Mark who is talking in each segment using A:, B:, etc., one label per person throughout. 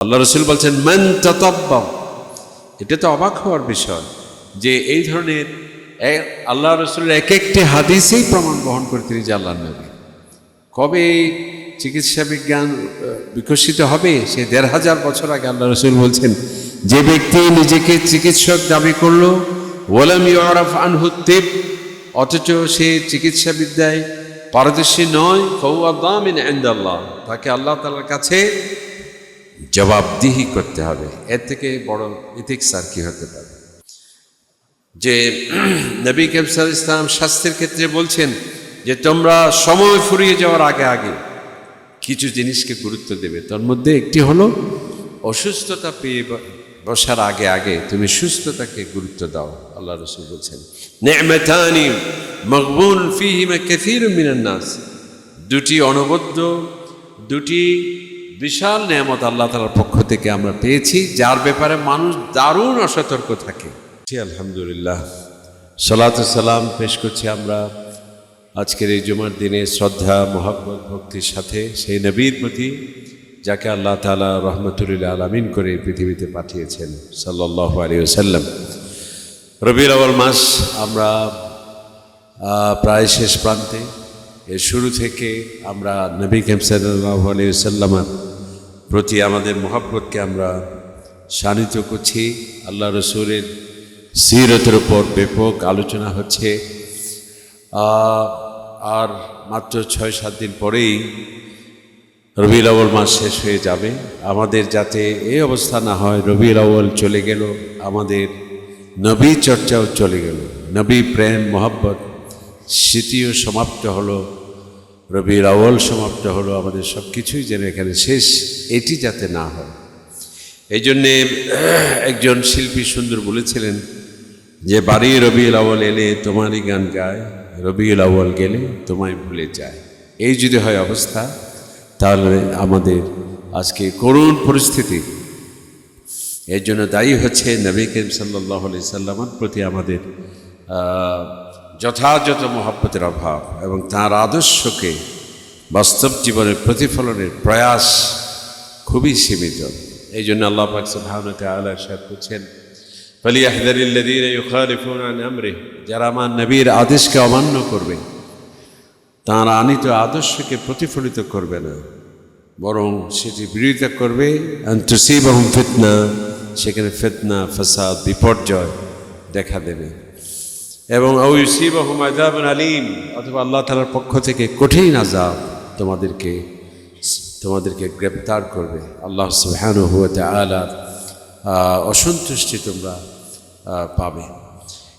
A: আল্লাহ রসুল বলছেন, মান তাতাব্বা এটা তো অবাক হওয়ার বিষয় যে এই ধরনের আল্লাহ রসুলের এক একটি হাদিসেই প্রমাণ বহন করে তিনি যে আল্লাহ নবী। কবে চিকিৎসা বিজ্ঞান বিকশিত হবে সে দেড় হাজার বছর আগে আল্লাহ রসুল বলছেন, যে ব্যক্তি নিজেকে চিকিৎসক দাবি করল ওলাম ইউরাফ আনহু তেব, অথচ সে চিকিৎসা বিদ্যায় পারদর্শী নয় ফৌআমিন আল্লাহ তাকে আল্লাহ তালার কাছে জবাবদিহি করতে হবে। এর থেকে বড় ইথিক্স আর কি হতে পারে? যে নবী কেমসাল ইসলাম স্বাস্থ্যের ক্ষেত্রে বলছেন যে, তোমরা সময় ফুরিয়ে যাওয়ার আগে আগে কিছু জিনিসকে গুরুত্ব দেবে। তার মধ্যে একটি হলো, অসুস্থতা পেয়ে বসার আগে আগে তুমি সুস্থতাকে গুরুত্ব দাও। আল্লাহ রসুল বলছেন, নেমতানি মকবুল ফিহিমা কাসীর মিনান নাস। দুটি অনবদ্য, দুটি বিশাল নেয়ামত আল্লাহ তালার পক্ষ থেকে আমরা পেয়েছি, যার ব্যাপারে মানুষ দারুণ অসতর্ক থাকে। আলহামদুলিল্লাহ। সালাত সালাম পেশ করছি আমরা আজকের এই জুমার দিনে শ্রদ্ধা মোহাম্মদ ভক্তির সাথে সেই নবীর প্রতি, যাকে আল্লাহ তালা রহমতুল্লাহ আলমিন করে পৃথিবীতে পাঠিয়েছেন সাল্লাহ আলী সাল্লাম রবির আওয়াল মাস আমরা প্রায় শেষ প্রান্তে, এর শুরু থেকে আমরা নবী কেম সাল্লাহ আলী সাল্লামার প্রতি আমাদের মহাব্বতকে আমরা শানিত করছি। আল্লাহ রসুলের সিরতের উপর ব্যাপক আলোচনা হচ্ছে। আর মাত্র ছয়, সাত দিন পরেই রবিউল আউ্বল মাস শেষ হয়ে যাবে। আমাদের যাতে এই অবস্থা না হয়, রবিউল আউ্বল চলে গেল, আমাদের নবী চর্চাও চলে গেল। নবী প্রেম, মোহাব্বত, স্মৃতিও সমাপ্ত হলো। রবিউল আউ্বল সমাপ্ত হলো, আমাদের সব কিছুই যেন এখানে শেষ, এটি যাতে না হয়। এই জন্যে একজন শিল্পী সুন্দর বলেছিলেন যে, বাড়ি রবিউল আওয়াল এলে তোমারই গান গায়, রবিউল আউ্বল গেলে তোমায় ভুলে যায়। এই যদি হয় অবস্থা, তাহলে আমাদের আজকে করুণ পরিস্থিতি। এর জন্য দায়ী হচ্ছে নবী করিম সাল্লাহ আলি সাল্লামের প্রতি আমাদের যথাযথ মহাব্বতের অভাব এবং তার আদর্শকে বাস্তব জীবনের প্রতিফলনের প্রয়াস খুবই সীমিত। এই জন্য আল্লাহ পাক সুবহানাহু আল্লাহ সাহেব করছেন, ফলিয়াহদারিল্লাযীনা ইউখালিফুনা আন আমরিহি যারা আমার নবীর আদেশকে অমান্য করবে, তাঁর আনিত আদর্শকে প্রতিফলিত করবে না, বরং সেটি বিরোধিতা করবে। তুসিবাহম ফিতনা, সেখানে ফিতনা, ফাসাদ, বিপর্যয় দেখা দেবে। এবং আলিম। অথবা আল্লাহ তালার পক্ষ থেকে কঠিন আজাব তোমাদেরকে তোমাদেরকে গ্রেপ্তার করবে। আল্লাহ সুবহানাহু ওয়া তাআলার আহ, অসন্তুষ্টি তোমরা পাবে।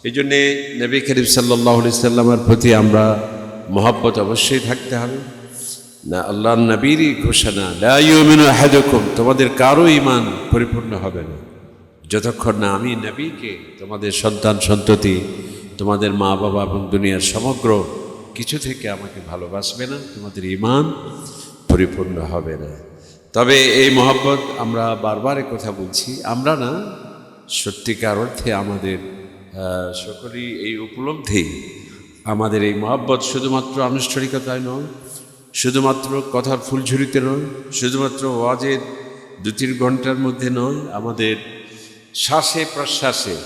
A: এই জন্যে নবী করিম সাল্লাহ সাল্লামের প্রতি আমরা মহাব্বত অবশ্যই থাকতে হবে। না আল্লাহ নবীরই ঘোষণা লা ইউমিনু আহাদুকুম তোমাদের কারও ইমান পরিপূর্ণ হবে না। যতক্ষণ না আমি নবীকে তোমাদের সন্তান সন্ততি তোমাদের মা বাবা এবং দুনিয়ার সমগ্র কিছু থেকে আমাকে ভালোবাসবে না, তোমাদের ইমান পরিপূর্ণ হবে না। তবে এই মহব্বত আমরা বারবার কথা বলছি, আমরা না সত্যিকার অর্থে আমাদের সকলেই এই উপলব্ধি। আমাদের এই মহব্বত শুধুমাত্র আনুষ্ঠানিকতায় নয়, শুধুমাত্র কথার ফুলঝুরিতে নয়, শুধুমাত্র ওয়াজের দু তিন ঘণ্টার মধ্যে নয়, আমাদের শ্বাসে প্রশ্বাসে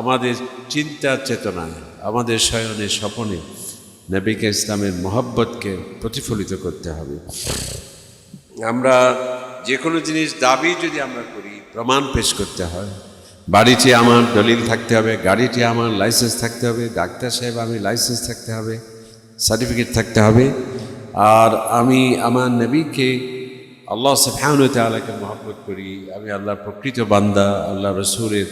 A: আমাদের চিন্তা চেতনায়, আমাদের শয়নে স্বপনে নবিকা, ইসলামের মহব্বতকে প্রতিফলিত করতে হবে। আমরা যে কোনো জিনিস দাবি যদি আমরা করি, প্রমাণ পেশ করতে হয়। বাড়িটি আমার দলিল থাকতে হবে গাড়িটি আমার লাইসেন্স থাকতে হবে, ডাক্তার সাহেব আমি লাইসেন্স থাকতে হবে, সার্টিফিকেট থাকতে হবে। আর আমি আমার নবীকে, আল্লাহ সাফায়ন তালাকে মহব্বত করি, আমি আল্লাহর প্রকৃত বান্দা আল্লাহ রসুরের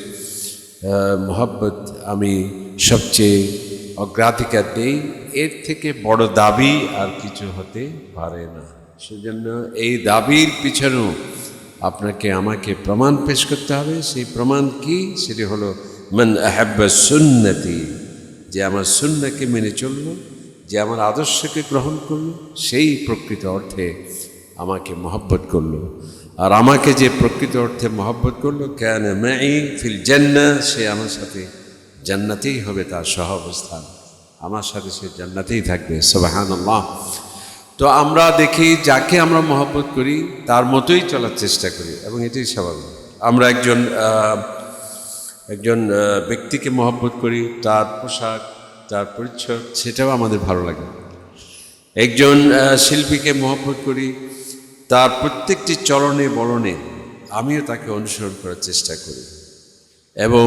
A: মহব্বত আমি সবচেয়ে অগ্রাধিকার দেই। এর থেকে বড় দাবি আর কিছু হতে পারে না। সেজন্য এই দাবির পিছনেও আপনাকে, আমাকে প্রমাণ পেশ করতে হবে। সেই প্রমাণ কি? সেটি হলো, মান আহাব্বা সুন্নতি যে আমার সুন্নাকে মেনে চলল, যে আমার আদর্শকে গ্রহণ করল, সেই প্রকৃত অর্থে আমাকে মহব্বত করল। আর আমাকে যে প্রকৃত অর্থে মহব্বত করল কেন ম্যাই ফিল জান্না সে আমার সাথে জান্নাতেই হবে তার সহ অবস্থান। আমার সাথে সে জান্নাতেই থাকবে সবাহান তো আমরা দেখি যাকে আমরা মহব্বত করি, তার মতোই চলার চেষ্টা করি, এবং এটাই স্বাভাবিক। আমরা একজন একজন ব্যক্তিকে মহব্বত করি, তার পোশাক, তার পরিচ্ছদ, সেটাও আমাদের ভালো লাগে। একজন শিল্পীকে মহব্বত করি তার প্রত্যেকটি চলনে বলনে আমিও তাকে অনুসরণ করার চেষ্টা করি। এবং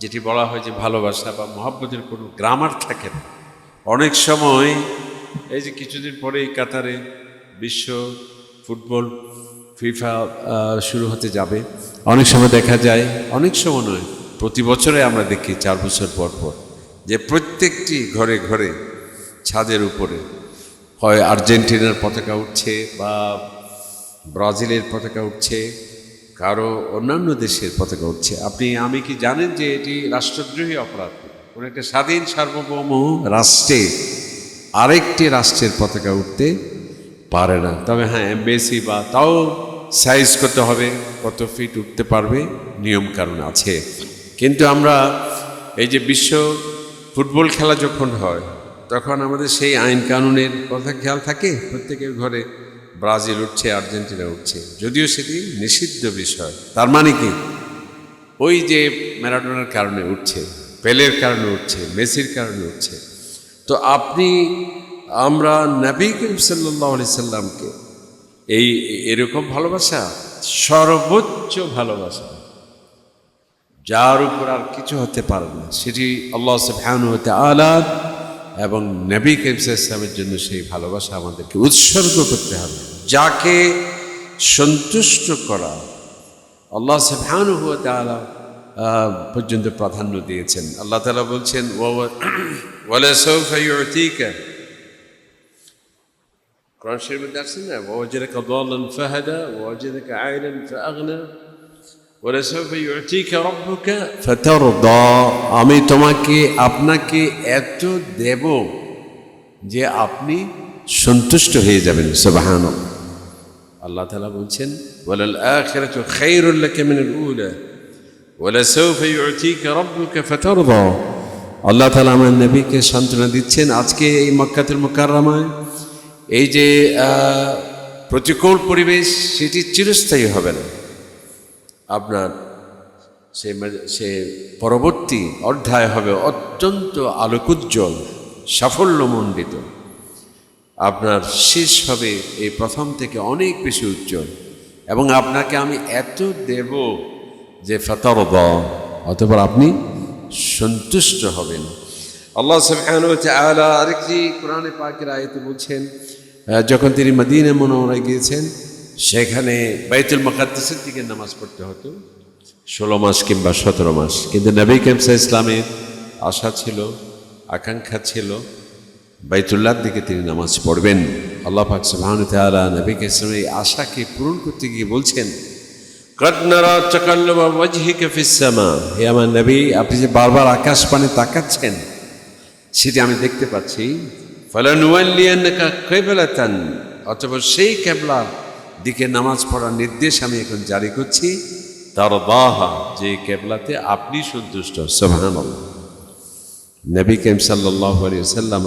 A: যেটি বলা হয় যে ভালোবাসা বা মহব্বতের কোনো গ্রামার থাকে না। অনেক সময় এই যে কিছুদিন পরেই কাতারে বিশ্ব ফুটবল, ফিফা শুরু হতে যাবে, অনেক সময় দেখা যায়, অনেক সময় নয়, প্রতি বছরে আমরা দেখি চার বছর পর পর, যে প্রত্যেকটি ঘরে ঘরে ছাদের উপরে হয় আর্জেন্টিনার পতাকা উঠছে বা ব্রাজিলের পতাকা উঠছে, কারও অন্যান্য দেশের পতাকা উঠছে। আপনি, আমি কি জানেন যে এটি রাষ্ট্রদ্রোহী অপরাধ? কোনো একটা স্বাধীন সার্বভৌম রাষ্ট্রে আরেকটি রাষ্ট্রের পতাকা উঠতে পারে না। তবে হ্যাঁ এমবেসি বা তাও সাইজ করতে হবে, কত ফিট উঠতে পারবে, নিয়ম কারণ আছে। কিন্তু আমরা এই যে বিশ্ব ফুটবল খেলা যখন হয় তখন আমাদের সেই আইন কানুনের কথা খেয়াল থাকে, প্রত্যেকের ঘরে ব্রাজিল উঠছে, আর্জেন্টিনা উঠছে। যদিও সেটি নিষিদ্ধ বিষয়। তার মানে কি? ওই যে ম্যারাডোনার কারণে উঠছে, পেলের কারণে উঠছে, মেসির কারণে উঠছে। তো আপনি, আমরা নবী করিম সাল্লাহ আলি সাল্লামকে এই, এরকম ভালোবাসা? সর্বোচ্চ ভালোবাসা। যার উপর আর কিছু হতে পারে না। সেটি আল্লাহ ওয়া তাআলা এবং নবী সাল্লাল্লাহু ইসলামের জন্য সেই ভালোবাসা আমাদেরকে উৎসর্গ করতে হবে। যাকে সন্তুষ্ট করা আল্লাহ সুবহানাহু ওয়া তাআলা আহ, পর্যন্ত প্রাধান্য দিয়েছেন। আল্লাহ তাআলা বলছেন কোরআন শরীফে দেখছেন না ওয়াজাদাকা দাল্লান ফাহাদা ওয়াজাদাকা আইলান ফাআগনা আমি তোমাকে আপনাকে এত দেব যে আপনি সন্তুষ্ট হয়ে যাবেন। সবাহান আল্লাহ তালা বলছেন আল্লাহ তালা আমার নবীকে সান্ত্বনা দিচ্ছেন আজকে এই মক্কাতুল মোকাররামায়। এই যে প্রতিকূল পরিবেশ সেটি চিরস্থায়ী হবে না। আপনার সে সে পরবর্তী অধ্যায় হবে অত্যন্ত আলোকোজ্জ্বল, সাফল্যমণ্ডিত। আপনার শেষ হবে এই প্রথম থেকে অনেক বেশি উজ্জ্বল। এবং আপনাকে আমি এত দেব যে ফতর দ অতপর আপনি সন্তুষ্ট হবেন। আল্লাহ আরেকটি কোরআনে পাকের আয়াতে বলছেন যখন তিনি মদিনা মনোহরায় গিয়েছেন সেখানে বাইতুল মুকাদ্দাসের দিকে নামাজ পড়তে হতো। ষোলো মাস কিংবা সতেরো মাস। কিন্তু নবী কেমসা ইসলামের আশা ছিল, আকাঙ্ক্ষা ছিল, বাইতুল্লাহর দিকে তিনি নামাজ পড়বেন। আল্লাহ পাক সুবহানাহু ওয়া তাআলা নবী ইসলামের এই আশাকে পূরণ করতে গিয়ে বলছেন, কদ নারা তাকাল্লুবা ওয়াজহিকা ফিস সামা। হে আমার নবী, আপনি যে বারবার আকাশ পানে তাকাচ্ছেন, সেটি আমি দেখতে পাচ্ছি। ফলানুয়াল্লিয়ান্নাকা কিবলাতান অথবা সেই কেবলা দিকে নামাজ পড়ার নির্দেশ আমি এখন জারি করছি। তার বাহা যে কেবলাতে আপনি সন্তুষ্ট, সুবহানাল্লাহ। নবী কেম আলাইহি সাল্লাম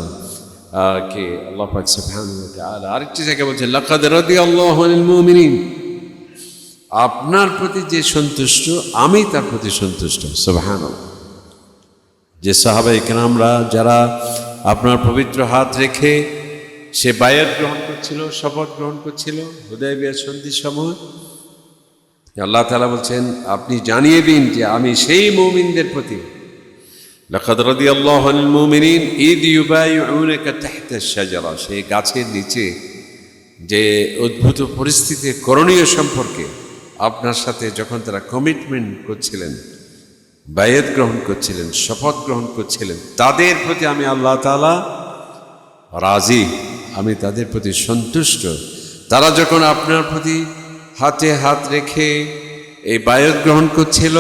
A: কে আল্লাহ ওয়া তাআলা আরেকটি জায়গায় বলছেন, লাকাদ রাদিয়াল্লাহু আনিল মুমিনিন। আপনার প্রতি যে সন্তুষ্ট, আমি তার প্রতি সন্তুষ্ট, সুবহানাল্লাহ। যে সাহাবাই কেনামরা যারা আপনার পবিত্র হাত রেখে সে বায়াত গ্রহণ করছিল শপথ গ্রহণ করছিল হুদয় বিয়ার সন্ধির সময় আল্লাহ তালা বলছেন আপনি জানিয়ে দিন যে আমি সেই মৌমিনদের প্রতি لقد رضي الله عن المؤمنين إذ يبايعونك تحت الشجرة সেই গাছের নিচে যে অদ্ভুত পরিস্থিতির করণীয় সম্পর্কে আপনার সাথে যখন তারা কমিটমেন্ট করছিলেন বায়াত গ্রহণ করছিলেন শপথ গ্রহণ করছিলেন তাদের প্রতি আমি আল্লাহ তাআলা রাজি আমি তাদের প্রতি সন্তুষ্ট। তারা যখন আপনার প্রতি হাতে হাত রেখে এই বায়ত গ্রহণ করছিল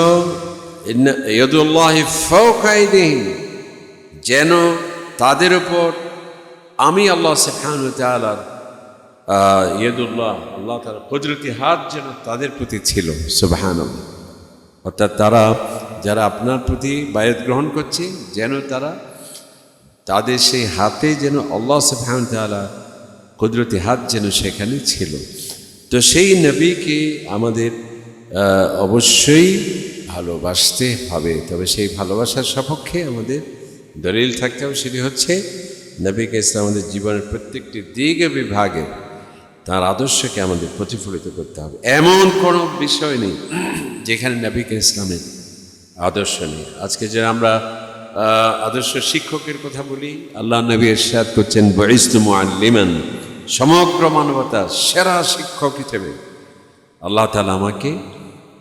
A: যেন তাদের উপর আমি আল্লাহ তাআলার আহ, ইয়াদুল্লাহ আল্লাহ তার কুদরতি হাত যেন তাদের প্রতি ছিল সুবহানাল্লাহ। অর্থাৎ তারা যারা আপনার প্রতি বায়ত গ্রহণ করছে যেন তারা তাদের সেই হাতে যেন আল্লাহ সুবহান তাআলা কুদরতি হাত যেন সেখানে ছিল। তো সেই নবীকে আমাদের অবশ্যই ভালোবাসতে হবে। তবে সেই ভালোবাসার সপক্ষে আমাদের দলিল থাকতে হবে, সেটি হচ্ছে নবীকে ইসলাম আমাদের জীবনের প্রত্যেকটি দিক বিভাগে তার আদর্শকে আমাদের প্রতিফলিত করতে হবে। এমন কোনো বিষয় নেই যেখানে নবীকে ইসলামের আদর্শ নেই। আজকে যে আমরা আদর্শ শিক্ষকের কথা বলি। আল্লাহ নবী এরশাদ করছেন বয়স্তু মুআল্লিমান সমগ্র মানবতা সেরা শিক্ষক হিসেবে। আল্লাহ তালা আমাকে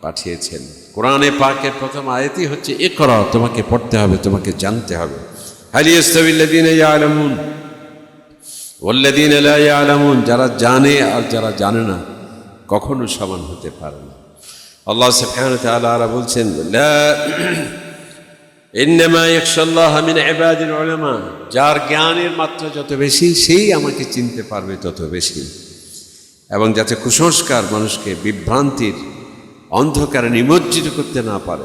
A: পাঠিয়েছেন। কোরআনে পাকের প্রথম আয়াতই হচ্ছে এ করা তোমাকে পড়তে হবে, তোমাকে জানতে হবে। যারা জানে আর যারা জানে না, কখনো সমান হতে পারে না। আল্লাহ ওয়া তাআলা বলছেন মিন ইবাদিল উলামা। যার জ্ঞানের মাত্রা যত বেশি, সেই আমাকে চিনতে পারবে তত বেশি। এবং যাতে কুসংস্কার মানুষকে বিভ্রান্তির অন্ধকারে নিমজ্জিত করতে না পারে।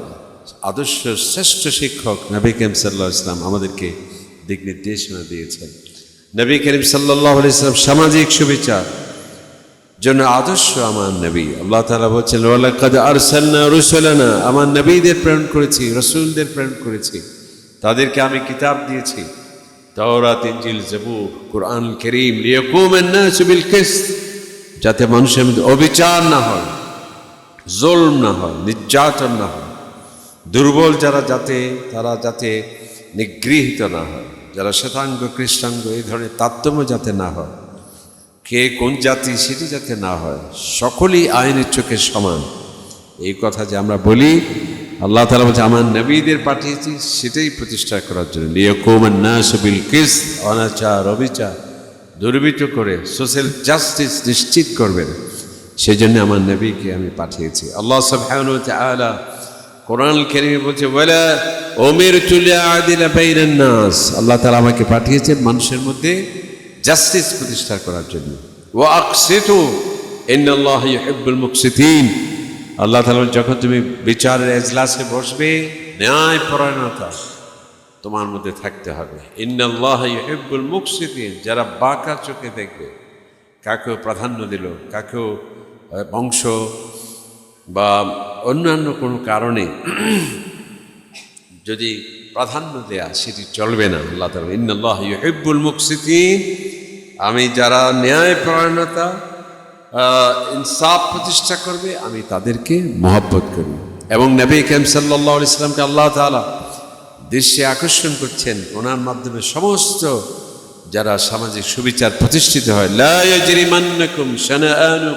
A: আদর্শ শ্রেষ্ঠ শিক্ষক নবী করিম সাল্লাহ ইসলাম আমাদেরকে দিক নির্দেশনা দিয়েছেন। নবী করিম সাল্লাহ ইসলাম সামাজিক সুবিচার জন্য আদর্শ আমার নবী। আল্লাহ তালা বলছেন আরসালনা রুসুলানা। আমার নবীদের প্রেরণ করেছি, রসুলদের প্রেরণ করেছি। তাদেরকে আমি কিতাব দিয়েছি। তাওরাত, ইনজিল, জবুর, কোরআন করিম লিয়াকুমান নাস বিল যাতে মানুষের মধ্যে অবিচার না হয়, জুলম না হয়, নির্যাতন না হয়। দুর্বল যারা যাতে, তারা যাতে নিগৃহীত না হয়। যারা শ্বেতাঙ্গ কৃষ্ণাঙ্গ এই ধরনের তারতম্য যাতে না হয়। কে কোন জাতি সেটি যাতে না হয়, সকলেই আইনের চোখে সমান। এই কথা যে আমরা বলি, আল্লাহ তালা বলছে, আমার নবীদের পাঠিয়েছি, সেটাই প্রতিষ্ঠা করার জন্য। লিয়কুমান নাসবিল কিস অনাচার, অবিচার দুর্বৃত্ত করে সোশ্যাল জাস্টিস নিশ্চিত করবেন। সেই জন্য আমার নবীকে আমি পাঠিয়েছি। আল্লাহ সুবহানাহু ওয়া তাআলা কোরআন কেরিমে বলছে, ওয়ালা ওমের চুলে আদিলা বাইনান নাস। আল্লাহ তাআলা আমাকে পাঠিয়েছেন মানুষের মধ্যে জাস্টিস প্রতিষ্ঠা করার জন্য। ও আকসিতু ইউহিব্বুল মুকসিতিন। আল্লাহ তাআলা যখন তুমি বিচারের এজলাসে বসবে ন্যায় পরায়ণতা তোমার মধ্যে থাকতে হবে। ইন্নাল্লাহ ইউহিব্বুল মুকসিতিন, যারা বাঁকা চোখে দেখবে, কাকেও প্রাধান্য দিল, কাকেও বংশ বা অন্যান্য কোনো কারণে, যদি প্রাধান্য দেয়া, সেটি চলবে না, আল্লাহ তালা ইন্নাল্লাহ ইউহিব্বুল মুকসিতিন আমি যারা ন্যায় পরায়ণতা ইনসাফ প্রতিষ্ঠা করবে, আমি তাদেরকে মহব্বত করি। এবং নবী কেম সাল্লাহ ইসলামকে আল্লাহ তালা দৃশ্যে আকর্ষণ করছেন, ওনার মাধ্যমে সমস্ত যারা সামাজিক সুবিচার প্রতিষ্ঠিত হয়, লা ইয়াজরিমান্নাকুম শানাআনু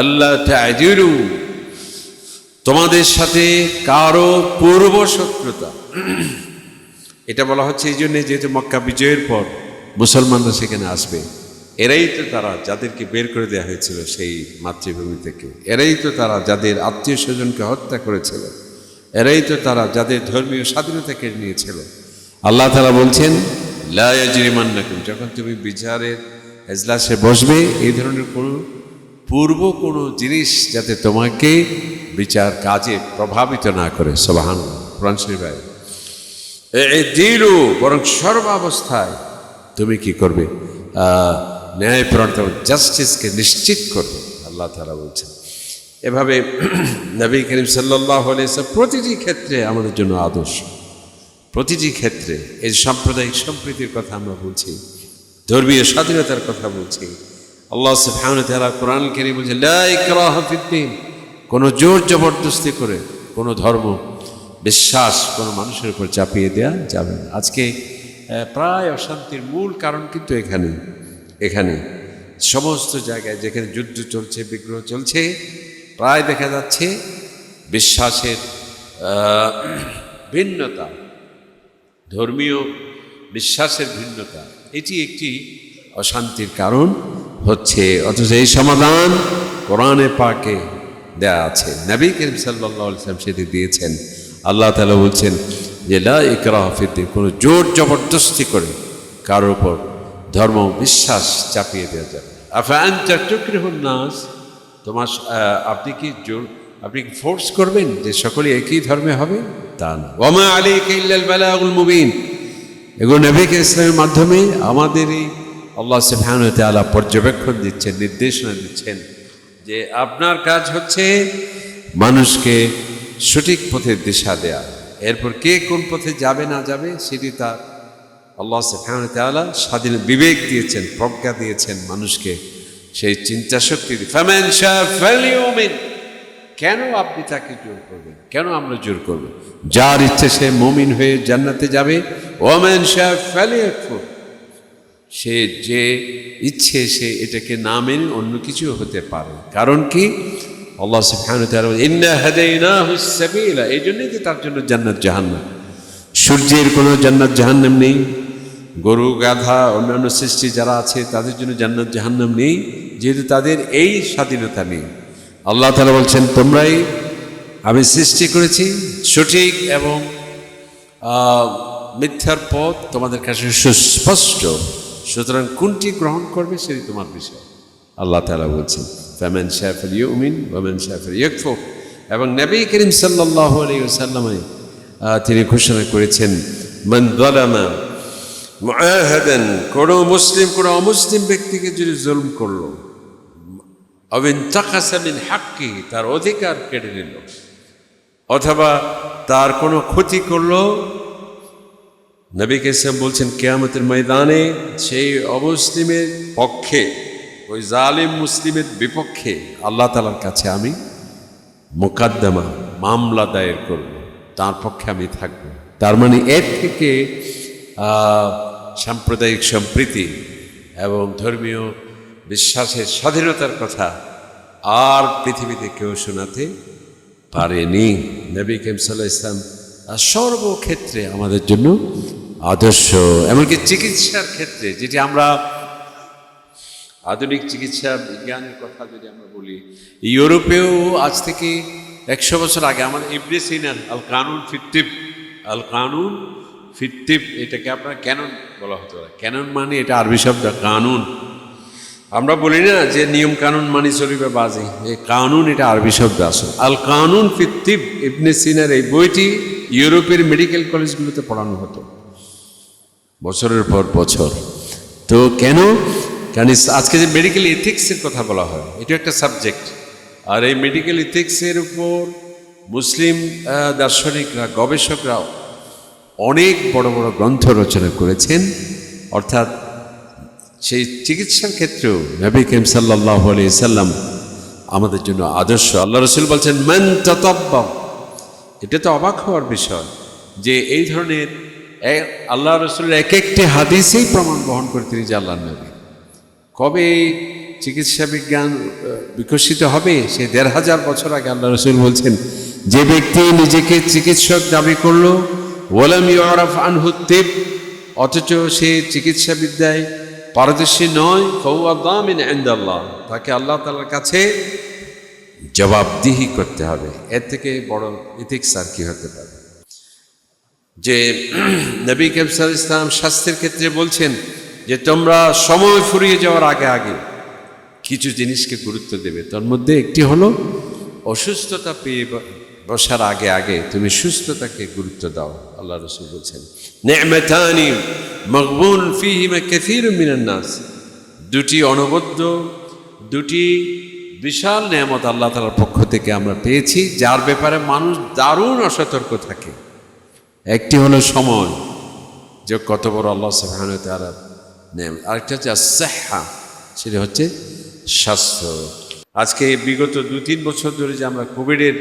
A: আল্লাহ তোমাদের সাথে কারও পূর্ব শত্রুতা এটা বলা হচ্ছে এই জন্যে যেহেতু মক্কা বিজয়ের পর মুসলমানরা সেখানে আসবে। এরাই তো তারা যাদেরকে বের করে দেওয়া হয়েছিল সেই মাতৃভূমি থেকে এরাই তো তারা যাদের আত্মীয় স্বজনকে হত্যা করেছিল। এরাই তো তারা যাদের ধর্মীয় স্বাধীনতা কেড়ে নিয়েছিল। আল্লাহ তালা বলছেন লাজিরিমান্নাকুম যখন তুমি বিচারের এজলাসে বসবে, এই ধরনের কোনো পূর্ব কোনো জিনিস যাতে তোমাকে বিচার কাজে প্রভাবিত না করে। সবাহান শরীফে এই দিলু বরং সর্বাবস্থায় তুমি কি করবে? আহ, ন্যায়পরায়ণতা জাস্টিসকে নিশ্চিত করবে আল্লাহ তারা বলছেন। এভাবে নবী করিম সাল্লাহ প্রতিটি ক্ষেত্রে আমাদের জন্য আদর্শ। প্রতিটি ক্ষেত্রে এই সাম্প্রদায়িক সম্প্রীতির কথা আমরা বলছি ধর্মীয় স্বাধীনতার কথা বলছি আল্লাহ সুবহানাহু ওয়া তাআলা কোরআন কারীম বলছে, লা ইকরাহা ফিদ্দিন কোনো জোর জবরদস্তি করে কোনো ধর্ম, বিশ্বাস কোনো মানুষের উপর চাপিয়ে দেওয়া যাবে না। আজকে প্রায় অশান্তির মূল কারণ কিন্তু এখানে এখানে। সমস্ত জায়গায় যেখানে যুদ্ধ চলছে, বিগ্রহ চলছে, প্রায় দেখা যাচ্ছে বিশ্বাসের ভিন্নতা, ধর্মীয় বিশ্বাসের ভিন্নতা। এটি একটি অশান্তির কারণ। হচ্ছে, অথচ এই সমাধান কোরআনে পাকে দেয়া আছে। নবী করিম সাল্লাম সেটি দিয়েছেন। আল্লাহ তালা বলছেন যে, লা ইকরাহ ফিদ্দিন কোনো জোর জবরদস্তি করে কারোর উপর ধর্ম বিশ্বাস চাপিয়ে দেওয়া যাবে আফান নাস, তোমার আপনি কি জোর, আপনি কি ফোর্স করবেন যে সকলে একই ধর্মে হবে? তা না। ওমা আলী ইল্লাল বালাগুল মুবিন। এগুলো নবীকে ইসলামের মাধ্যমে আমাদের এই আল্লাহ সুবহান তাআলা পর্যবেক্ষণ দিচ্ছেন, নির্দেশনা দিচ্ছেন যে আপনার কাজ হচ্ছে মানুষকে সঠিক পথের দিশা দেয়া। এরপর কে কোন পথে যাবে না যাবে সেটি তার আল্লাহ সুবহান তাআলা স্বাধীন বিবেক দিয়েছেন, প্রজ্ঞা দিয়েছেন মানুষকে। সেই চিন্তা শক্তি কেন আপনি তাকে জোর করবেন? কেন আমরা জোর করব? যার ইচ্ছে সে মমিন হয়ে জান্নাতে যাবে। ওমেন শাহ ফালিয়াকফুর। সে যে ইচ্ছে, সে এটাকে না মেনে অন্য কিছু হতে পারে। কারণ কি? আল্লাহ সাবিলা এই জন্যই তো তার জন্য জান্নাত জাহান্নাম। সূর্যের কোনো জান্নাত জাহান্নাম নেই। গরু, গাধা, অন্যান্য সৃষ্টি যারা আছে, তাদের জন্য জান্নাত জাহান্নাম নেই, যেহেতু তাদের এই স্বাধীনতা নেই। আল্লাহ তাআলা বলছেন, তোমরাই আমি সৃষ্টি করেছি, সঠিক এবং মিথ্যার পথ তোমাদের কাছে সুস্পষ্ট। সুতরাং কোনটি গ্রহণ করবে সেটি তোমার বিষয়। আল্লাহ তালা বলছেন ফ্যামেন শাহফুল ইউমিন ওমেন শাহফুল ইয়কফু এবং নবী করিম সাল্লাহ আলী সাল্লামে তিনি ঘোষণা করেছেন, মান কোনো মুসলিম, কোনো অমুসলিম ব্যক্তিকে যদি জুলুম করল অবিন তাকাসামিন হাক্কি, তার অধিকার কেড়ে নিল, অথবা তার কোনো ক্ষতি করল নবী কেসম বলছেন, কেয়ামতের ময়দানে সেই অমুসলিমের পক্ষে, ওই জালিম মুসলিমের বিপক্ষে আল্লাহ তালার কাছে আমি মোকাদ্দমা, মামলা দায়ের করব। তার পক্ষে আমি থাকব। তার মানে এর থেকে সাম্প্রদায়িক সম্প্রীতি এবং ধর্মীয় বিশ্বাসের স্বাধীনতার কথা আর পৃথিবীতে কেউ শোনাতে পারেনি। নবী কেম সাল্লাহ ইসলাম সর্বক্ষেত্রে আমাদের জন্য আদর্শ, এমনকি চিকিৎসার ক্ষেত্রে, যেটি আমরা আধুনিক চিকিৎসা, বিজ্ঞানের কথা যদি আমরা বলি, ইউরোপেও আজ থেকে একশো বছর আগে আমাদের ইবনে সিনার আল কানুন ফিট্টিপ আল কানুন ফিট্টিপ এটাকে আপনার ক্যানন বলা হতো ক্যানন মানে এটা আরবি শব্দ, কানুন। আমরা বলি না যে নিয়ম কানুন মানি চলিবে বাজে। এই কানুন এটা আরবি শব্দ আসলে। আল কানুন ফিত্তিব ইবনে সিনার এই বইটি ইউরোপের মেডিকেল কলেজগুলোতে পড়ানো হতো। বছরের পর বছর। তো কেন? কারণ আজকে যে মেডিকেল ইথিক্সের কথা বলা হয়, এটা একটা সাবজেক্ট আর এই মেডিকেল ইথিক্সের উপর মুসলিম দার্শনিকরা গবেষকরা অনেক বড় বড় গ্রন্থ রচনা করেছেন। অর্থাৎ সেই চিকিৎসার ক্ষেত্রেও নবী কেম সাল্লাহ আলি সাল্লাম আমাদের জন্য আদর্শ। আল্লাহ রসুল বলছেন, মান ততব্বা এটা তো অবাক হওয়ার বিষয় যে এই ধরনের আল্লাহ রসুলের এক একটি হাদিসেই প্রমাণ বহন করে তিনি যে আল্লাহ নবী। কবে চিকিৎসা বিজ্ঞান বিকশিত হবে? সে দেড় হাজার বছর আগে আল্লাহ রসুল বলছেন, যে ব্যক্তি নিজেকে চিকিৎসক দাবি করল ওলাম ইউরফ আনহুত্তেব অথচ সে চিকিৎসা বিদ্যায় পারদর্শী নয় কৌআদামিন আল্লাহ তাকে আল্লাহ তালার কাছে জবাবদিহি করতে হবে। এর থেকে বড় ইথিক্স আর কি হতে পারে? যে নবী কেমসাল ইসলাম স্বাস্থ্যের ক্ষেত্রে বলছেন যে, তোমরা সময় ফুরিয়ে যাওয়ার আগে আগে কিছু জিনিসকে গুরুত্ব দেবে। তার মধ্যে একটি হলো, অসুস্থতা পেয়ে বসার আগে আগে তুমি সুস্থতাকে গুরুত্ব দাও। আল্লাহ রসুল বলছেন, নেমতানি মকবুল ফিহিমা কেথির মিনান নাস। দুটি অনবদ্য, দুটি বিশাল নেয়ামত আল্লাহ তালার পক্ষ থেকে আমরা পেয়েছি, যার ব্যাপারে মানুষ দারুণ অসতর্ক থাকে। একটি হলো সময়, যে কত বড় আল্লাহ সাহান তারা নেম আরেকটা হচ্ছে সেটা হচ্ছে স্বাস্থ্য। আজকে বিগত দু তিন বছর ধরে যে আমরা কোভিডের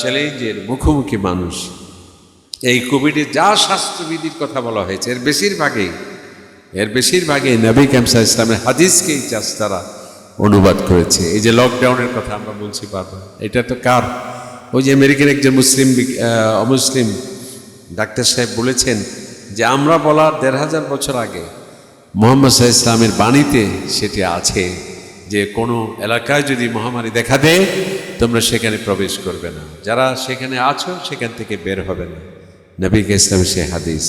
A: চ্যালেঞ্জের মুখোমুখি মানুষ, এই কোভিডে যা স্বাস্থ্যবিধির কথা বলা হয়েছে, এর বেশিরভাগেই, এর বেশিরভাগই নবী ক্যামসা ইসলামের হাদিসকেই চাষ তারা অনুবাদ করেছে। এই যে লকডাউনের কথা আমরা বলছি বারবার, এটা তো কার? ওই যে আমেরিকান একজন মুসলিম অমুসলিম ডাক্তার সাহেব বলেছেন যে আমরা বলার দেড় হাজার বছর আগে মোহাম্মদ সাহা ইসলামের বাণীতে সেটি আছে যে কোনো এলাকায় যদি মহামারী দেখা দেয়, তোমরা সেখানে প্রবেশ করবে না। যারা সেখানে আছো, সেখান থেকে বের হবে না। নবীকে ইসলামের সে হাদিস।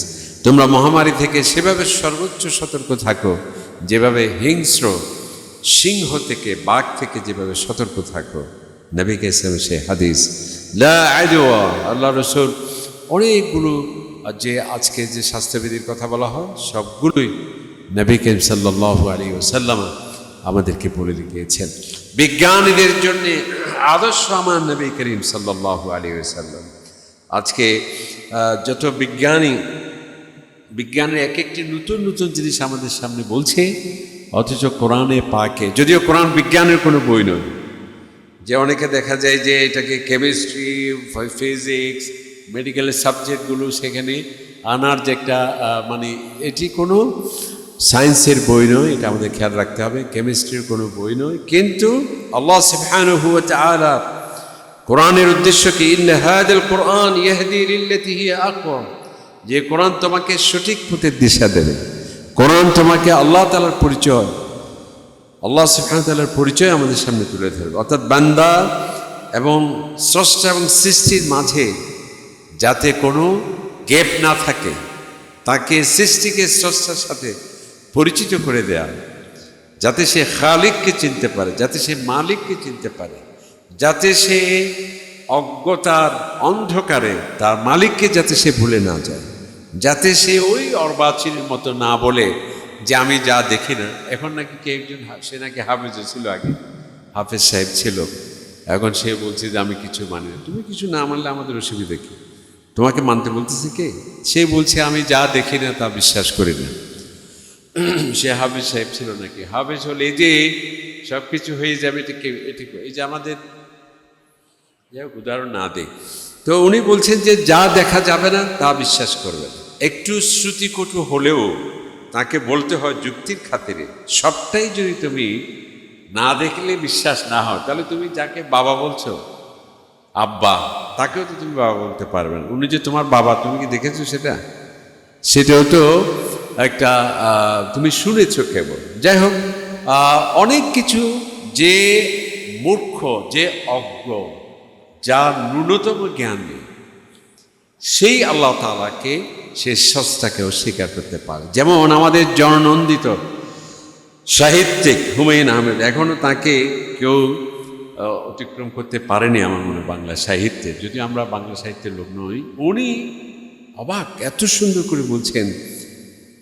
A: তোমরা মহামারী থেকে সেভাবে সর্বোচ্চ সতর্ক থাকো, যেভাবে হিংস্র সিংহ থেকে বাঘ থেকে যেভাবে সতর্ক থাকো নবীকে ইসলামের সে হাদিস আল্লাহ রসুল, অনেকগুলো যে আজকে যে স্বাস্থ্যবিধির কথা বলা হয়, সবগুলোই নবী করিম সাল্লাল্লাহু আলাইহি ওসাল্লাম আমাদেরকে বলে গিয়েছেন বিজ্ঞানীদের জন্য আদর্শ আমার নবী করিম সাল্লাল্লাহু আলাইহি ওসাল্লাম আজকে যত বিজ্ঞানী, বিজ্ঞানের এক একটি নতুন নতুন জিনিস আমাদের সামনে বলছে অথচ কোরআনে পাকে। যদিও কোরআন বিজ্ঞানের কোনো বই নয়। যে অনেকে দেখা যায় যে এটাকে কেমিস্ট্রি, ফিজিক্স মেডিকেলের সাবজেক্টগুলো সেখানে আনার যে একটা মানে এটি কোনো সায়েন্সের বই নয়, এটা আমাদের খেয়াল রাখতে হবে। কেমিস্ট্রির কোনো বই নয়। কিন্তু আল্লাহ ওয়া তাআলা কোরআনের উদ্দেশ্য কি? ইন্না হাদাল কোরআন ইয়াহদি লিল্লাতি হিয়া যে কোরআন তোমাকে সঠিক পথের দিশা দেবে। কোরআন তোমাকে আল্লাহ তালার পরিচয়, আল্লাহ সুবহানাহু তালার পরিচয় আমাদের সামনে তুলে ধরবে। অর্থাৎ বান্দা এবং স্রষ্টা এবং সৃষ্টির মাঝে যাতে কোনো গ্যাপ না থাকে, তাকে সৃষ্টিকে, স্রষ্টার সাথে পরিচিত করে দেয়া, যাতে সে খালিককে চিনতে পারে, যাতে সে মালিককে চিনতে পারে, যাতে সে অজ্ঞতার অন্ধকারে তার মালিককে যাতে সে ভুলে না যায়। যাতে সে ওই অর্বাচীর মতো না বলে যে আমি যা দেখি না। এখন নাকি কে একজন সে নাকি হাফেজ ছিল আগে। হাফেজ সাহেব ছিল। এখন সে বলছে যে আমি কিছু মানি না। তুমি কিছু না মানলে আমাদের অসুবিধা কি? তোমাকে মানতে বলতেছে কে? সে বলছে, আমি যা দেখি না তা বিশ্বাস করি না। সে হাফেজ সাহেব ছিল নাকি? হাফেজ হলে এই যে সব কিছু হয়ে যাবে, এটা কে এটি এই যে আমাদের যাই উদাহরণ না দিই। তো উনি বলছেন যে যা দেখা যাবে না তা বিশ্বাস করবেন একটু শ্রুতিকটু হলেও তাকে বলতে হয় যুক্তির খাতিরে। সবটাই যদি তুমি না দেখলে বিশ্বাস না হয়, তাহলে তুমি যাকে বাবা বলছো, আব্বা, তাকেও তো তুমি বাবা বলতে পারবে না। উনি যে তোমার বাবা, তুমি কি দেখেছ সেটা? সেটাও তো একটা তুমি শুনেছো কেবল। যাই হোক অনেক কিছু যে মূর্খ, যে অজ্ঞ, যার ন্যূনতম জ্ঞান নেই, সেই আল্লাহ তালাকে সে সস্তাকে অস্বীকার করতে পারে। যেমন আমাদের জননন্দিত সাহিত্যিক হুমায়ুন আহমেদ এখনও তাকে কেউ অতিক্রম করতে পারেনি আমার মনে বাংলা সাহিত্যে। যদি আমরা বাংলা সাহিত্যের লোক নই, উনি অবাক, এত সুন্দর করে বলছেন,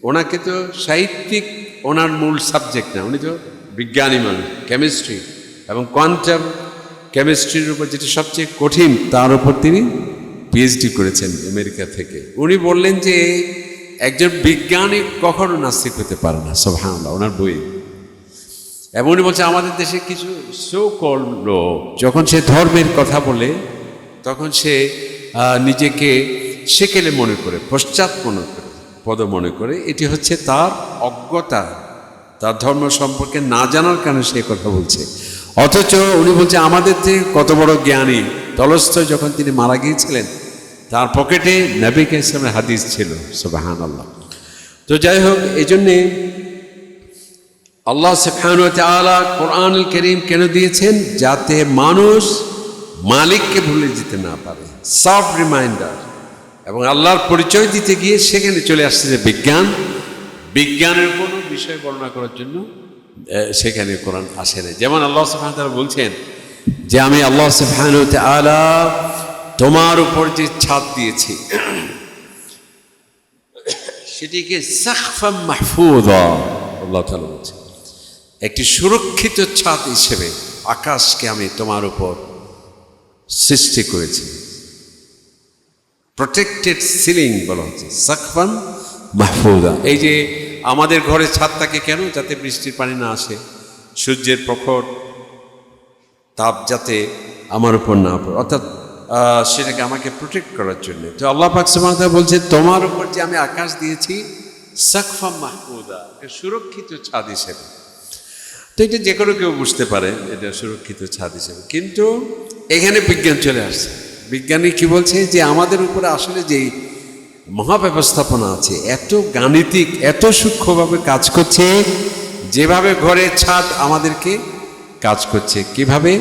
A: ওনাকে তো সাহিত্যিক ওনার মূল সাবজেক্ট না, উনি তো বিজ্ঞানী মানুষ কেমিস্ট্রি এবং কোয়ান্টাম কেমিস্ট্রির উপর যেটা সবচেয়ে কঠিন, তার উপর তিনি পিএইচডি করেছেন আমেরিকা থেকে। উনি বললেন যে, একজন বিজ্ঞানী কখনো নাস্তিক হতে পারে না সব হ্যাঁ ওনার বই। এবং উনি বলছে আমাদের দেশে কিছু সো কল যখন সে ধর্মের কথা বলে, তখন সে নিজেকে সেকেলে মনে করে, পশ্চাৎ মনে করে, পদ মনে করে, এটি হচ্ছে তার অজ্ঞতা। তার ধর্ম সম্পর্কে না জানার কারণে সে কথা বলছে। অথচ উনি বলছে, আমাদের যে কত বড় জ্ঞানী তলস্থ যখন তিনি মারা গিয়েছিলেন তার পকেটে নবিকে ইসলামের হাদিস ছিল সুবাহান আল্লাহ তো যাই হোক এই জন্যে আল্লাহ সুবহানাহু ওয়া তাআলা কোরআনুল করিম কেন দিয়েছেন? যাতে মানুষ মালিককে ভুলে যেতে না পারে। সফট রিমাইন্ডার এবং আল্লাহর পরিচয় দিতে গিয়ে সেখানে চলে আসছে যে বিজ্ঞান। বিজ্ঞানের কোনো বিষয় বর্ণনা করার জন্য সেখানে কোরআন আসে না যেমন আল্লাহ ওয়া বলছেন যে, আমি আল্লাহ ওয়া তাআলা তোমার উপর যে ছাদ দিয়েছি, সেটিকে মাহফুদা একটি সুরক্ষিত ছাদ হিসেবে আকাশকে আমি তোমার উপর সৃষ্টি করেছি। প্রোটেক্টেড সিলিং বলা হচ্ছে সাকফান মাহফুদা। এই যে আমাদের ঘরে ছাদ থাকে কেন? যাতে বৃষ্টির পানি না আসে, সূর্যের প্রখর তাপ যাতে আমার উপর না পড়ে। অর্থাৎ সেটাকে আমাকে প্রোটেক্ট করার জন্য। তো আল্লাহ পাক বলছে, তোমার উপর যে আমি আকাশ দিয়েছি, সাকফা একটা সুরক্ষিত ছাদ হিসেবে। তো এটা যে কোনো কেউ বুঝতে পারে, এটা সুরক্ষিত ছাদ হিসেবে। কিন্তু এখানে বিজ্ঞান চলে আসছে। বিজ্ঞানী কি বলছে যে, আমাদের উপরে আসলে যেই মহাব্যবস্থাপনা আছে, এত গাণিতিক, এত সূক্ষ্মভাবে কাজ করছে, যেভাবে ঘরের ছাদ আমাদেরকে কাজ করছে। কীভাবে?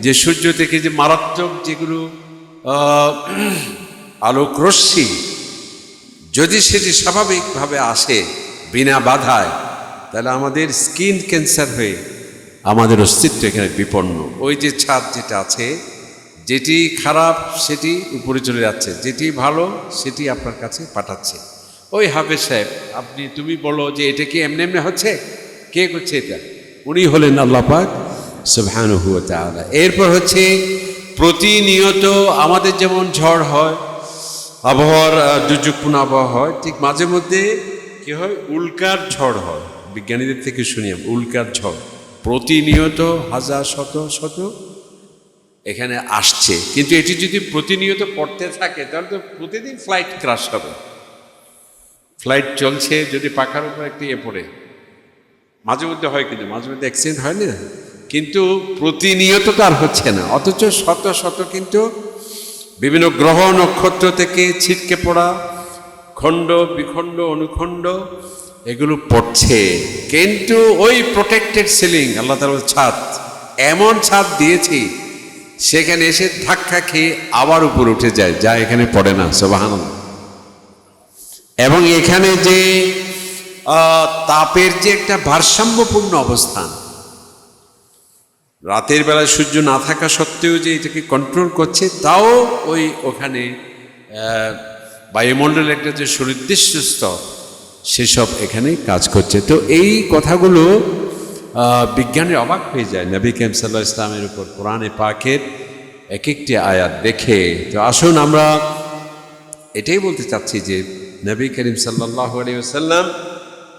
A: যে সূর্য থেকে যে মারাত্মক যেগুলো আহ, আলোক রশ্মি যদি সেটি স্বাভাবিকভাবে আসে বিনা বাধায় তাহলে আমাদের স্কিন ক্যান্সার হয়ে আমাদের অস্তিত্ব এখানে বিপন্ন। ওই যে ছাদ যেটা আছে যেটি খারাপ সেটি উপরে চলে যাচ্ছে যেটি ভালো সেটি আপনার কাছে পাঠাচ্ছে। ওই হাফেজ সাহেব আপনি তুমি বলো যে এটা কি এমনি এমনি হচ্ছে? কে করছে এটা? উনি হলেন আল্লাহ পাক সুবহানাহু ওয়া এরপর হচ্ছে প্রতিনিয়ত আমাদের যেমন ঝড় হয়, আবহাওয়ার দুর্যোগপূর্ণ আবহাওয়া হয়, ঠিক মাঝে মধ্যে কি হয়? উল্কার ঝড় হয়। বিজ্ঞানীদের থেকে শুনি উল্কার ঝড়। প্রতিনিয়ত হাজার, শত শত এখানে আসছে। কিন্তু এটি যদি প্রতিনিয়ত পড়তে থাকে, তাহলে তো প্রতিদিন ফ্লাইট ক্রাশ হবে। ফ্লাইট চলছে যদি পাখার উপর একটি এ পড়ে। মাঝে মধ্যে হয় কিন্তু, মাঝে মধ্যে অ্যাক্সিডেন্ট হয় না? কিন্তু প্রতিনিয়ত তো আর হচ্ছে না। অথচ শত শত কিন্তু বিভিন্ন গ্রহ নক্ষত্র থেকে ছিটকে পড়া, খণ্ড, বিখণ্ড, অনুখণ্ড, এগুলো পড়ছে। কিন্তু ওই প্রোটেক্টেড সিলিং আল্লাহ তালার ছাদ, এমন ছাদ দিয়েছি, সেখানে এসে ধাক্কা খেয়ে আবার উপর উঠে যায়, যা এখানে পড়ে না সোবাহান এবং এখানে যে তাপের যে একটা ভারসাম্যপূর্ণ অবস্থান রাতের বেলায় সূর্য না থাকা সত্ত্বেও যে এটাকে কন্ট্রোল করছে, তাও ওই ওখানে বায়ুমণ্ডলের একটা যে সুনির্দিষ্ট স্তর, সেসব এখানে কাজ করছে। তো এই কথাগুলো বিজ্ঞানের অবাক হয়ে যায়। নবী কেম সাল্লাহ ইসলামের উপর কোরআনে পাকের এক একটি আয়াত দেখে। তো আসুন আমরা এটাই বলতে চাচ্ছি যে, নবী করিম সাল্লাহ আলী সাল্লাম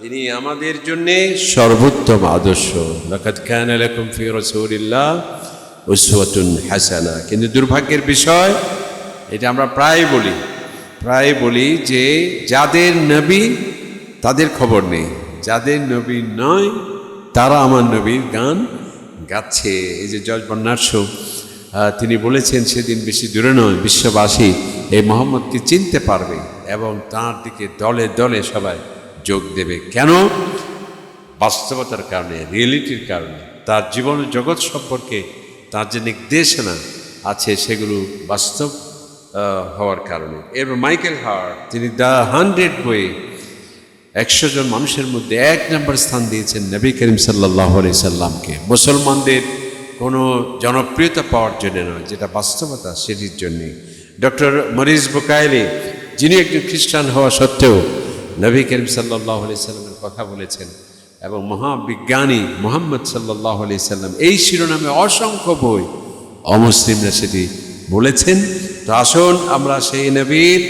A: তিনি আমাদের জন্যে সর্বোত্তম আদর্শ। লাকাদ কানা লাকুম ফি রাসূলিল্লাহ উসওয়াতুন হাসানা। কিন্তু দুর্ভাগ্যের বিষয়, এটা আমরা প্রায় বলি প্রায় বলি যে যাদের নবী তাদের খবর নেই। যাদের নবী নয়, তারা আমার নবীর গান গাচ্ছে। এই যে জজ বন্যার্স তিনি বলেছেন সেদিন বেশি দূরে নয়, বিশ্ববাসী এই মোহাম্মদকে চিনতে পারবে এবং তার দিকে দলে দলে সবাই যোগ দেবে। কেন? বাস্তবতার কারণে, রিয়েলিটির কারণে। তার জীবন জগৎ সম্পর্কে তার যে নির্দেশনা আছে, সেগুলো বাস্তব হওয়ার কারণে। এরপর মাইকেল হার্ট, তিনি দ্য হান্ড্রেড বই একশো জন মানুষের মধ্যে এক নম্বর স্থান দিয়েছেন নবী করিম সাল্লাহ আলি সাল্লামকে। মুসলমানদের কোনো জনপ্রিয়তা পাওয়ার জন্য নয়, যেটা বাস্তবতা, সেটির জন্যে। ডক্টর মরিজ বুকাইলি, যিনি একজন খ্রিস্টান হওয়া সত্ত্বেও নবী করিম সাল্লাহ আলি সাল্লামের কথা বলেছেন এবং মহাবিজ্ঞানী মোহাম্মদ সাল্লাহ আলি সাল্লাম এই শিরোনামে অসংখ্য বই অমুসলিমরা সেটি বলেছেন। তো আসুন আমরা সেই নবীর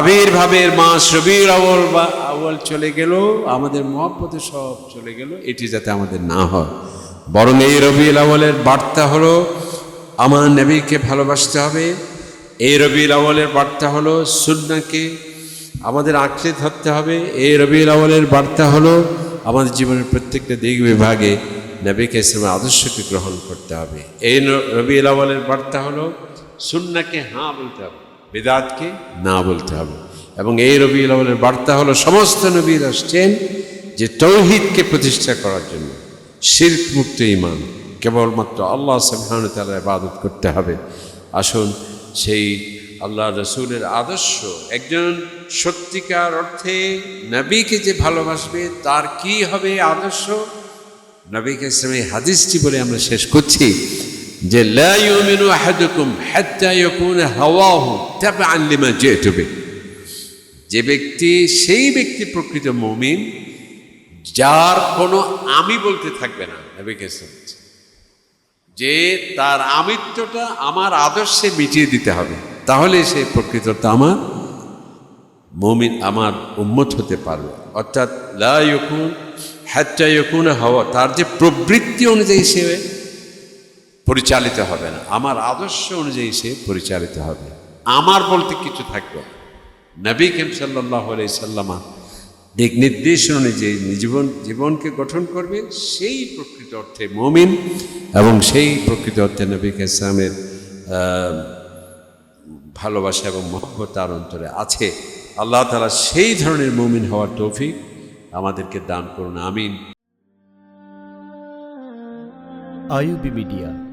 A: আবির্ভাবের মাস রবির আউ্ল বা আউ্ল চলে গেল, আমাদের মহব্বতে সব চলে গেল, এটি যাতে আমাদের না হয়। বরং এই রবিউল আউ্লের বার্তা হলো, আমার নবীকে ভালোবাসতে হবে। এই রবিউল আউ্লের বার্তা হলো সুন্নাকে আমাদের আঁকড়ে ধরতে হবে। এই রবিউল আউ্লের বার্তা হলো, আমাদের জীবনের প্রত্যেকটা দিক বিভাগে নবীকে ইসলামের আদর্শকে গ্রহণ করতে হবে। এই রবিউল আউ্লের বার্তা হলো সুন্নাকে হাঁ বলতে হবে, বেদাতকে না বলতে হবে। এবং এই রবিউল আউ্লের বার্তা হলো, সমস্ত নবীর আসছেন যে তৌহিদকে প্রতিষ্ঠা করার জন্য। শির্ক মুক্ত ইমান কেবলমাত্র আল্লাহ সাবহান তালা ইবাদত করতে হবে। আসুন, সেই আল্লাহ রসুলের আদর্শ। একজন সত্যিকার অর্থে নবীকে যে ভালোবাসবে, তার কি হবে আদর্শ? নবীকে ইসলামে হাদিসটি বলে আমরা শেষ করছি যে যে ব্যক্তি, সেই ব্যক্তি প্রকৃত মুমিন, যার কোনো আমি বলতে থাকবে না নবীকে যে তার আমিত্বটা আমার আদর্শে মিটিয়ে দিতে হবে। তাহলে সে প্রকৃতত আমার মমিন আমার উম্মত হতে পারবে। অর্থাৎ লা ইয়কুন হ্যাচ্চা হওয়া, তার যে প্রবৃত্তি অনুযায়ী সে পরিচালিত হবে না। আমার আদর্শ অনুযায়ী সে পরিচালিত হবে। আমার বলতে কিছু থাকবে। নবী কেম সাল্লাহ সাল্লামা দিক নির্দেশ অনুযায়ী জীবন জীবনকে গঠন করবে। সেই প্রকৃত অর্থে মমিন এবং সেই প্রকৃত অর্থে নবী ইসলামের ভালোবাসা এবং মহব্বত তার অন্তরে আছে। আল্লাহ তালা সেই ধরনের মমিন হওয়ার তৌফিক আমাদেরকে দান করুন, আমিন।
B: IUB media